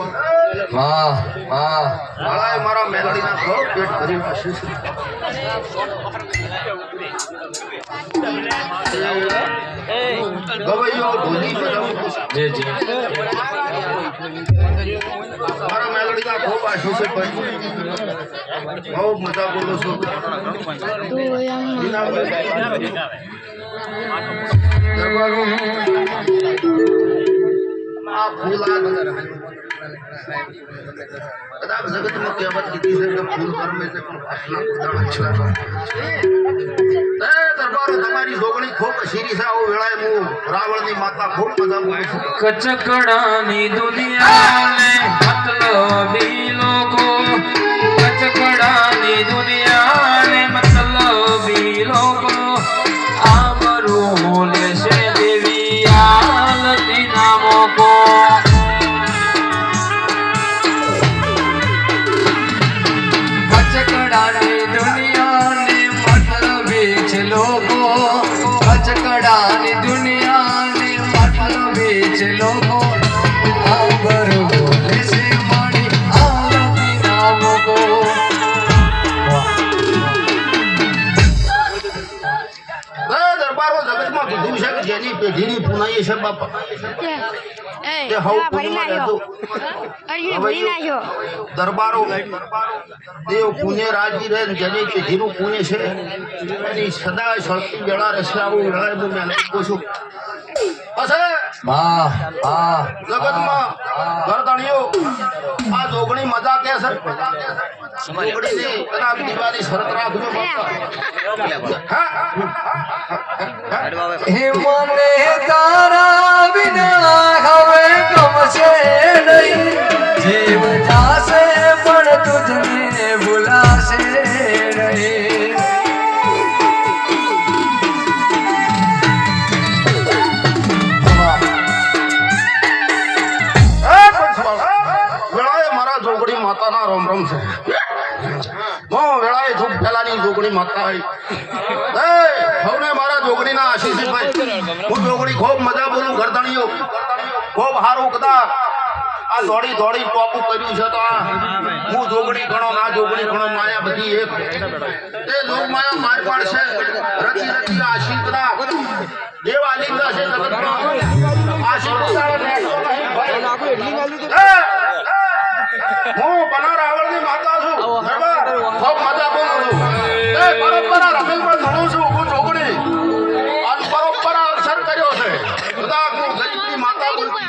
વાહ વાહ. માળાએ મારા મેલડીના ઘર પેટ ભરી આશીષ ગવૈયો ઢોલી બજાવું જી જી. મારા મેલડીના ખૂબ ભાઈ બહુ મજા બોલો છો. દરબારો. આ ફૂલ આ કદાચ જગતમાં કહેવત કીધી છે કે ફૂલ કર્મે છે પણ ફાસના કુદાણા છેડા. દરબારો તમારી જોગણી ખૂબ શીરી છે આવો વેળાએ હું રાવણની માતા ખૂબ બધા કચકડાની દુનિયા મતલબી જેની પેઢીની પુનાઈ છે બાપા? તે હવ પુણ્યમાં રહેજો. દરબારો દેવ પુણ્ય રાજી રહે જેની પેઢીનું પુણ્ય છે એની સદા સળતી જણા રહેશે. આવું વેળાએ હું છું. પછી વાહ વાહ જગતમાં ગરદણીઓ આ જોગણી મજા કે છે? જોગણીની કદાચ દીવાની શરત રાખજો? હે? મને તારા વિના હવે ગમશે નહીં. જીવ જાશે પણ તુજને માતાના રોમ રોમ છે. મો વેળાએ ધૂપ ફેલાની જોગણી માતા આવી એ સૌને મારા જોગણીના આશીષ ભાઈ હું જોગણી ખૂબ મજા બોલું ગરદણીઓ. ખૂબ હારું કદા. આ દોડી દોડી ટોપું કર્યું છે તો આ. હું જોગણી ગણો ના જોગણી ગણો માયા બધી એક. તે લોક માયા માર પાડશે રચી રચી આશીષ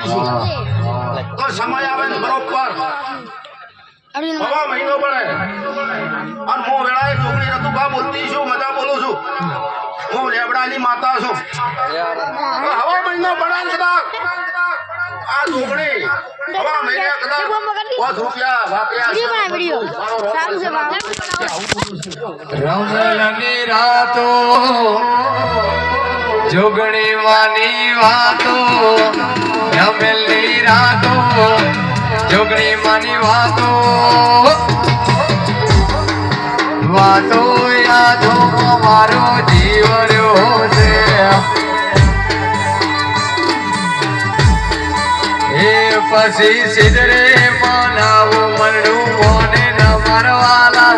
તો સમય આવે ને બરોબર. હવા મહિનો પડે. અને હું વેળાએ ચોકડી રતુકા બોલતી છું મજા બોલું છું. હું લેબડાની માતા છું. હવે મહિનો પડે ને કદાચ. આ ચોકડી હવા મહિને કદાચ પાંચ રૂપિયા વાપર્યા રાતો જોગણી વાની વાતો જમેલી રાતો જોગણી જીવ રહ્યો એ પછી સિદરે મનાવું મનડું મોને ન મરવાલા?